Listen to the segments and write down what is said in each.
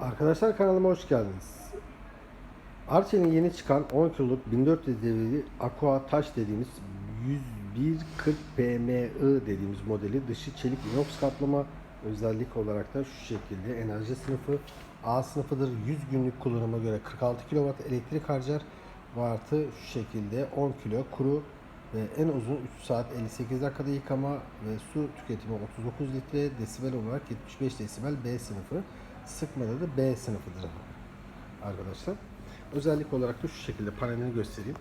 Arkadaşlar kanalıma hoş geldiniz. Arçelik'in yeni çıkan 10 kiloluk 1400 devirli Aqua Taş dediğimiz 10140 PMI dediğimiz modeli dışı çelik inox kaplama özellik olarak da şu şekilde enerji sınıfı A sınıfıdır. 100 günlük kullanıma göre 46 kW elektrik harcar ve artı şu şekilde 10 kilo kuru ve en uzun 3 saat 58 dakikada yıkama ve su tüketimi 39 litre desibel olarak 75 desibel B sınıfı sıkmada da B sınıfıdır arkadaşlar. Özellik olarak da şu şekilde panelini göstereyim.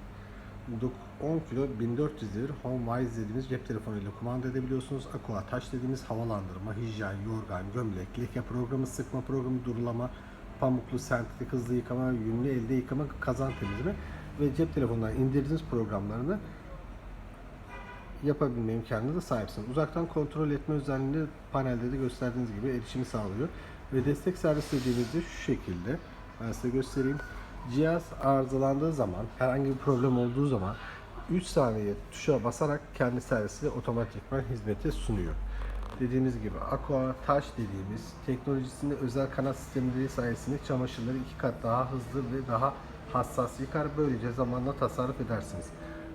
Dok- 10 kilo 1400 devir HomeWise dediğimiz cep telefonuyla kumanda edebiliyorsunuz. Aqua Touch dediğimiz havalandırma, hijyen, yorgan, gömlek, leke programı, sıkma programı, durulama, pamuklu, sentetik hızlı yıkama, yünlü elde yıkama, kazan temizleme ve cep telefonundan indirdiğiniz programlarını yapabilme imkanına da sahipsiniz. Uzaktan kontrol etme özelliğini panelde de gösterdiğiniz gibi erişimi sağlıyor. Ve destek servis dediğimizde şu şekilde ben size göstereyim. Cihaz arızalandığı zaman, herhangi bir problem olduğu zaman 3 saniye tuşa basarak kendi servisi otomatikman hizmeti sunuyor. Dediğimiz gibi Aqua Touch dediğimiz teknolojisinde özel kanat sistemleri sayesinde çamaşırları iki kat daha hızlı ve daha hassas yıkar. Böylece zamanla tasarruf edersiniz.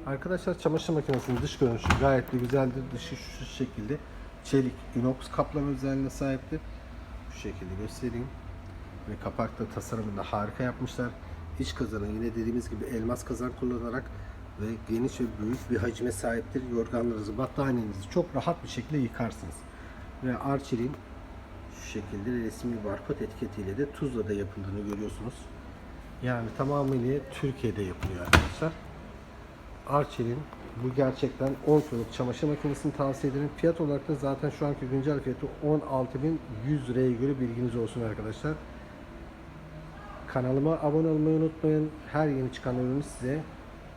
Arkadaşlar çamaşır makinesinin dış görünüşü gayet de güzeldir. Dışı şu şekilde çelik inox kaplama özelliğine sahiptir. Şu şekilde göstereyim. Ve kapakta tasarımında harika yapmışlar. İç kazanı yine dediğimiz gibi elmas kazan kullanarak ve geniş ve büyük bir hacme sahiptir. Yorganlarınızı, battaniyenizi çok rahat bir şekilde yıkarsınız. Ve Arçelik'in şu şekilde resmi barkod etiketiyle de Tuzla'da yapıldığını görüyorsunuz. Yani tamamıyla Türkiye'de yapılıyor arkadaşlar. Arçelik'in bu gerçekten 10 kiloluk çamaşır makinesini tavsiye ederim. Fiyat olarak da zaten şu anki güncel fiyatı 16.100 liraya göre bilginiz olsun arkadaşlar. Kanalıma abone olmayı unutmayın. Her yeni çıkan ürünü size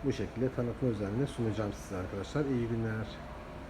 bu şekilde tanıtma özelliğini sunacağım size arkadaşlar. İyi günler.